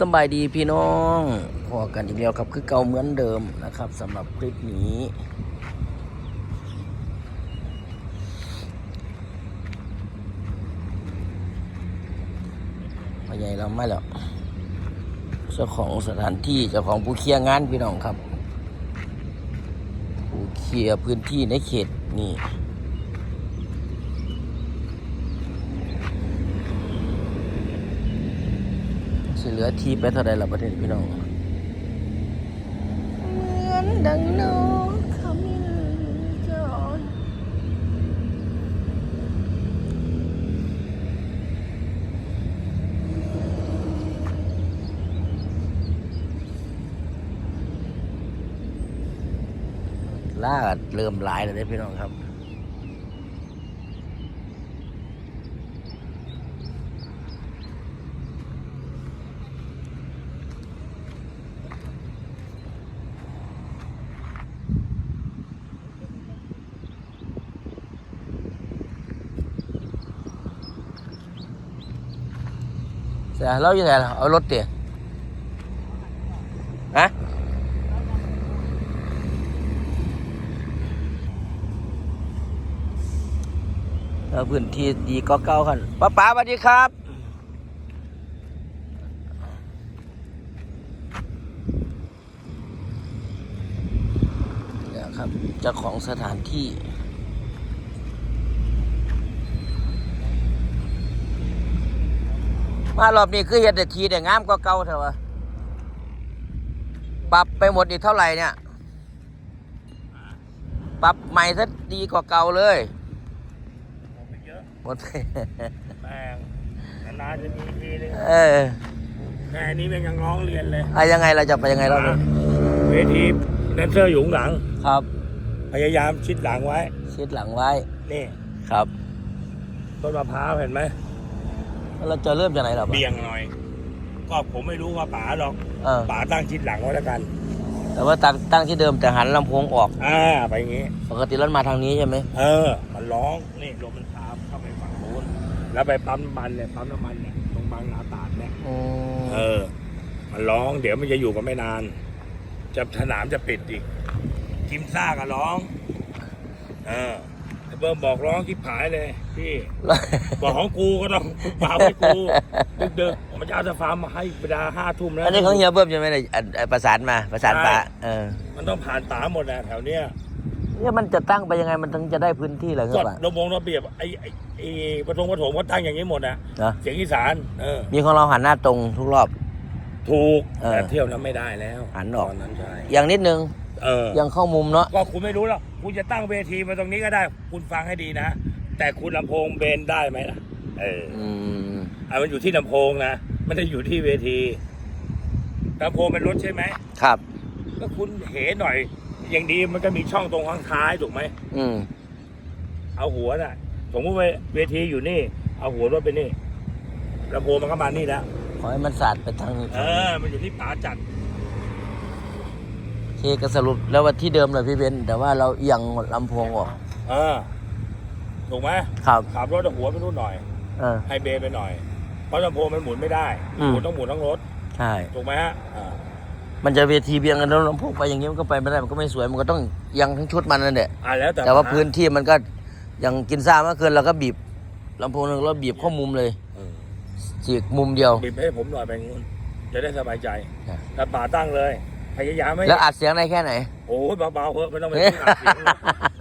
สบายดีพี่น้องพอกันอีกแล้วครับคือเก่าเหมือนเดิมนะครับสำหรับคลิปนี้พใหญ่เราไม่แล้วเจ้าของสถานที่เจ้าของผู้เคลียร์งานพี่น้องครับ ผู้เคลียร์พื้นที่ในเขตนี่ สิเหลือทีไปเท่าใดละประเทศพี่น้องเหมือนดังนกขมิ้นจรล่าเริ่มหลายแล้วเด้พี่น้องครับ เสียเราอยู่ไหนล่ะเอารถเตี๋ยฮะเอาพื้นที่ดีก็เก่าๆกันป้าป๋าสวัสดีครับเนี่ยครับเจ้าของสถานที่ มารอบนี้คือเฮ็ดแต่ทีแต่งามก็เก่าเถอะวะปรับไปหมดอีกเท่าไหร่เนี่ย ปรับใหม่ซะดีกว่าเก่าเลยผมไปเยอะหมดแม่งนานๆจะมีทีนึงเออแค่นี้เป็นยังร้องเรียนเลยอะยังไงเราจะไปยังไงเราเนี่ยเวทีแดนเซอร์อยู่ข้างหลัง ครับ พยายามชิดหลังไว้ ชิดหลังไว้ นี่ ครับ ต้นมะพร้าวเห็นไหมแล้ว เราจะเริ่มจากไหนเราเบี่ยงหน่อย ก็ผมไม่รู้ว่าป๋าหรอกเออป๋าตั้งชิดหลังไว้แล้วกัน แต่ว่าตั้งตั้งที่เดิมแต่หันลำโพงออกอ่าไปอย่างงี้ ปกติรถมาทางนี้ใช่ไหมเออ มันร้องนี่ลมมันพาเข้าไปฝั่งโน้นแล้วไปปั๊มน้ำมันเนี่ยปั๊มน้ำมันเนี่ยตรงบางนาตราดเนี่ยอืมเออ มันร้องเดี๋ยวมันจะอยู่กันไม่นาน จะสนามจะปิดอีกกิมซ่าก็ร้อง เออไอ้ เบิ้มบอกร้องที่ผายเลยพี่ บอกของกูก็ต้องเปล่าให้กูดึกๆมันจะเอาสฟาร์มมาให้เวลาห้าทุ่มแล้วอันนี้ของเฮียเบิ้มใช่ไหมเนี่ยอันอันประสานมาประสานปะเออ มันต้องผ่านตาหมดนะแถวเนี้ยเนี่ยมันจะตั้งไปยังไงมันถึงจะได้พื้นที่เหรอคกรับฎอะระบงระเบียบไอ้ไอ้ไอ้ประทงประถมก็ตั้งอย่างนี้หมดนะเนอะเสียงอีสานเออมีของเราหันหน้าตรงทุกรอบ ถูกเออแต่เที่ยวนั้นไม่ได้แล้วหันออกตอนนั้นใช่อย่างนิดนึงเออยังเข้ามุมเนาะก็คุณไม่รู้หรอก คุณจะตั้งเวทีมาตรงนี้ก็ได้ คุณฟังให้ดีนะ แต่คุณลำโพงเบนได้ไหมล่ะเอออืมอะมันอยู่ที่ลำโพงนะไม่ได้อยู่ที่เวทีลำโพงเป็นรถใช่ไหมครับ ก็คุณเหหน่อย อย่างดีมันก็มีช่องตรงข้างท้ายถูกไหมอืมเอาหัวน่ะสมมติว่าเวทีอยู่นี่ เอาหัวรถไปนี่ลำโพงมันก็มานี่แล้วขอให้มันสาดไปทางนี้เออ มันอยู่ที่ป๋าจัด เคก็สรุปแล้วว่าที่เดิมเลยพี่เบนซ์แต่ว่าเราเอียงลำโพงออก เออถูกไหมครับ ขับรถเอาหัวไปนู่นหน่อย เออ ให้เบนไปหน่อย เพราะลำโพงมันหมุนไม่ได้อืม หมุนต้องหมุนทั้งรถ ใช่ ถูกไหมฮะอ่ามันจะเวทีเบียงกันแล้วลำโพงไปอย่างนี้มันก็ไปไม่ได้มันก็ไม่สวยมันก็ต้องเอียังทั้งชุดมันนั่นแหละ อ่าแล้วแต่แต่ว่าป๋พื้นที่มันก็อย่างกินซ่ามากเกินเราก็บีบลำโพงหนึงเราบีบเข้ามุมเลยเออฉีกมุมเดียว บีบให้ผมหน่อยไปงู้นจะได้สบายใจครับแต่ป๋าตั้งเลย พยายามไม่แล้วอัดเสียงได้แค่ไหน โอ้ยเบาๆเถอะไม่ต้องไปพูดอัดเสียงเลย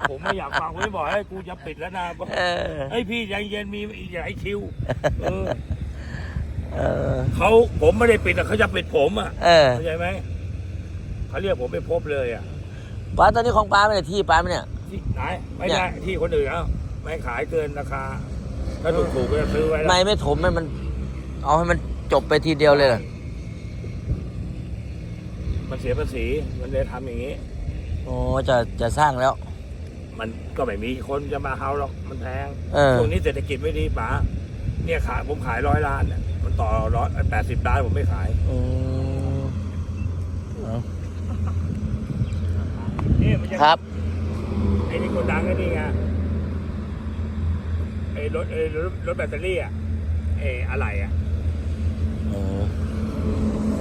ผมไม่อยากฟังผมไม่บอกให้กูจะปิดแล้วนะเออ เฮ้ยพี่ใจเย็นมีอีกหลายคิวเออเออ เขาผมไม่ได้ปิดแต่เขาจะปิดผมอะเออเข้าใจไหมเขาเรียกผมไปพบเลยอะป้าตอนนี้ของป้าไม่ได้ที่ป้าไหมเนี่ย ที่ไหนไม่ได้ที่คนอื่นเอาไม่ขายเกินราคาถ้าถูกๆก็จะซื้อไว้แล้ว ไม่ไม่ถมให้มัน เอาให้มันจบไปทีเดียวเลยเหรอ มันเสียภาษีมันเลยทำอย่างนี้ โอ้จะจะสร้างแล้ว มันก็ไม่มีคนจะมาเฮาหรอกมันแพงเออ ช่วงนี้เศรษฐกิจไม่ดีป๋าเนี่ยขายผมขายร้อยล้านเนี่ยมันต่อร้อยแปดสิบล้านผมไม่ขาย อืมเอานี่มันจะครับไอ้นี่คนดังไอ้นี่ไงไอ้รถไอ้รถรถแบตเตอรี่อะไอ้อะไรอะอืม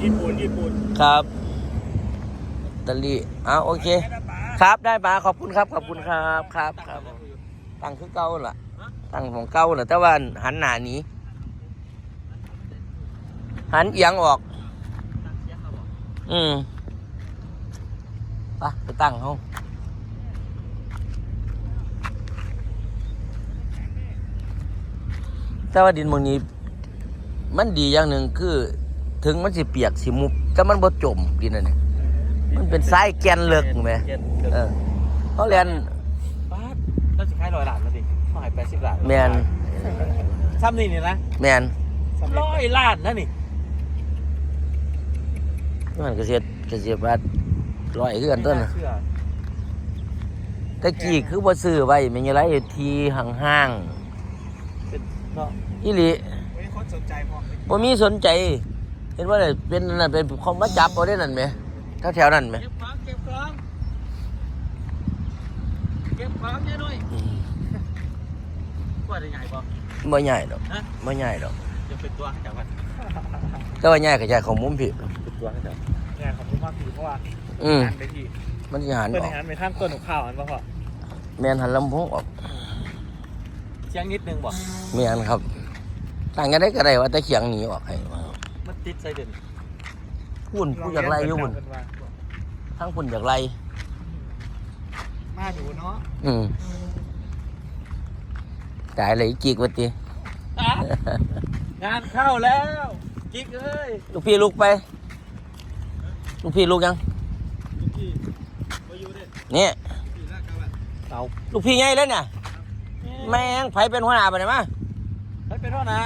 ญี่ปุ่นญี่ปุ่นครับ ตะลี่อ้าวโอเค ครับได้มาขอบคุณครับขอบคุณครับครับครับตั้งคือเก่าล่ะตั้งของเก่าล่ะแต่ว่าหันหน้าหนี้หันเอียงออก อืมไปไปตั้งเขาแต่ว่าดินมงนี้ มันดีอย่างหนึ่งคือ ถึงมันสิเปียกสิมุบแต่มันบ่จมดินอันนี้ มันเป็นทรายแกนเลิกไหมเจ็ดเออเขาเรียนป้าดแล้วสิขายร้อยล้านแล้วดิขายแปดสิบล้านแมนซ้ำนี่นี่นะแมนร้อยล้านนะนี่มันเกษตรเกษตรบาทร้อยคือกันต้นไม่น่ะน่าเชื่อตะกี้คือบ่ซื้อไว้แม่นยังไรทีห่างเป็นเนาะๆอีหลีไม่มีคนสนใจพอบ่มีสนใจ เห็นว่าได้เป็นนั่นเป็นเขามาจับเอาได้นั่นไหม ถ้าแถวนั้นไหมเก็บของเก็บของเก็บของเยอะหน่อยอืมว่าได้ใหญ่ป่ะบ่ใหญ่ดอกฮะบ่ใหญ่ดอกจะเป็นตัวจากวันแต่ว่าใหญ่ก็ใหญ่ของมุ้มพี่เป็นตัวจากเนี่ขอบคุณมากพี่เพราะว่าอืมหันไปที่มันสิหันเปิดออกหันไปทางต้นของข้าวอันป่ะพ่อแมนหันลำโพงออกเสียงนิดนึงบ่แมนครับต่างกันได้ก็ได้ว่าแต่เขียงหนีออกให้มันติดใส่เด่น พุ่นผู้อยากไล่อยู่พุ่นทั้งพุ่นอยากไล่มาดูเนาะอืมตายเลยจีกวัติอะงานเข้าแล้วกิ๊กเอ้ยลูกพี่ลุกไปลูกพี่ลุกยังพี่มาอยู่ดิเนี่ยพี่ลากกันเอาลูกพี่ไงแล้วเนี่ยแม่งไผเป็นหัวหน้าไปไหนมาเฮ้ยเป็นเท่านะ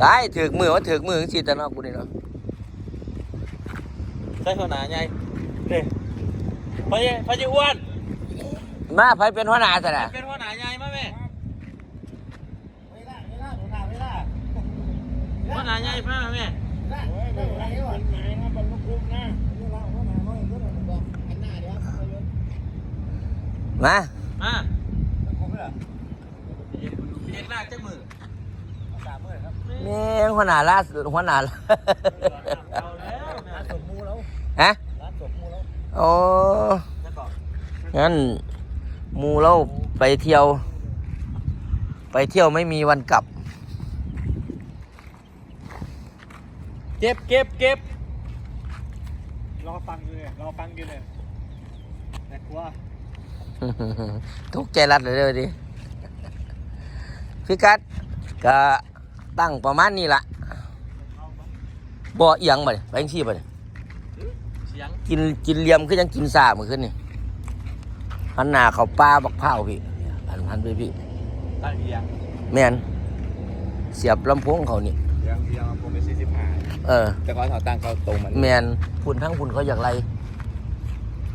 ได้ถือกมือว่าถือกมือสิแต่เนอกกูนี่เนาะใช่เท่านะไงเด้พอจะพอจะอ้วนมาไผเป็นหัวหน้าซะนะเป็นหัวหน้าใหญ่มาแม่หัวหน้าใหญ่มาแม่มามาเรียกลากจักมือ แม่งหัวหน้าล่าสุดหัวหน้าล่าเอาแล้วร้านสมมูแล้วฮะร้านสมมูแล้วโอ้แล้วก็งั้นหมูเราไปเที่ยว ไปเที่ยวไม่มีวันกลับ เก็บเก็บเก็บรอฟังอยู่เลยรอฟังอยู่เลยแต่กลัวทุกข์ใจรัดเลยเด้อดิพี่กัดก็ ตั้งประมาณนี้ละบ่เอียงบ่เนี่ยไปยังชีบ่เนี่ยเสียงกินกินเหลี่ยมคือยังกินซาเมื่อคืนนี่หันหน้าเขาปลาบักเผาวพี่หันหันไปพี่ตั้งเอียงแม่นเสียบลำโพงเขานี่เอียงเอียงผมเป็นสี่สิบห้าเออแต่ก่อนเขาตั้งเขาตรงมันแมนพุ่นทั้งพุ่นเขาอยากไร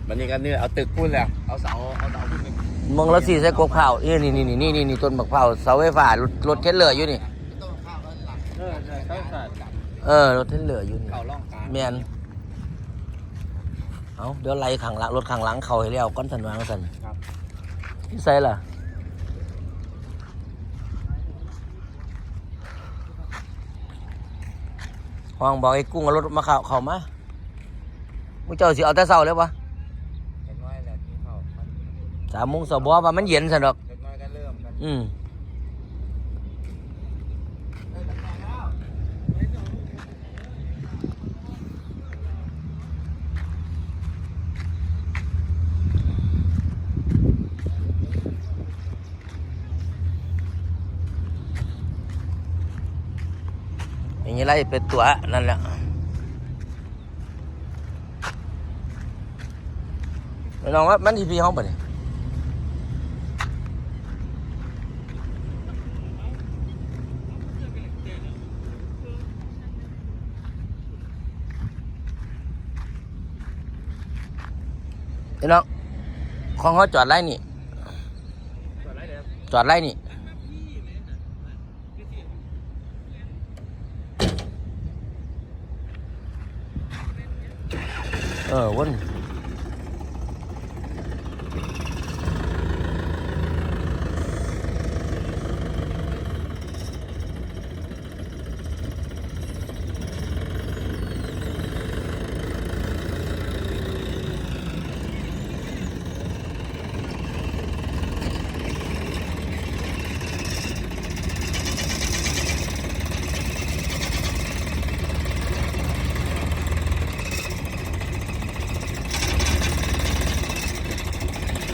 มันนี่ก็เนี่ยเอาตึกพุ่นแล้วเอาเสาเอาเสาพุ่นเป็นมองแล้วสีใส่กบเผาวนี่นี่นี่นี่นี่นี่ต้นบักเผาวเสาไฟฟ้ารถรถเทนเลอร์อยู่นี่ เออใช่เขาใส่เออรถเทนเลออยู่นี่เขาล่องกลางแมนเอาเดี๋ยวไล่ขังหลังรถขังหลังเขาให้แล้วก้อนสันวางสันครับที่ใส่ล่ะห้องบอกไอ้กุ้งเอารถมาเข้าเข้ามามึงเจ้าสิเอาแต่เช้าเลยวะเล็กน้อยแล้วที่เขาสามโมงสบอว่ามันเย็นสันดอกเล็กน้อยก็เริ่มกันอืมอย่างนี้ ไรเป็นตัวนั่นแหละไม่ลองว่ามันทีพีห้องปะเนี่ยพี่น้องของเขาจอดไรนี่ จอดไรนี่ เออวน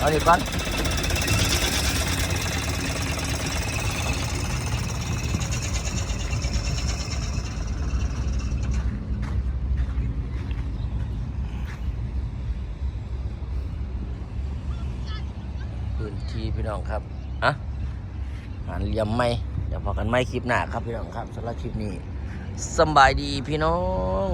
เอาดีก่อนพื้นที่พี่น้องครับอะหันเลียมไม่เดี๋ยวพอกันไม่คลิปหน้าครับพี่น้องครับสำหรับคลิปนี้สบายดีพี่น้อง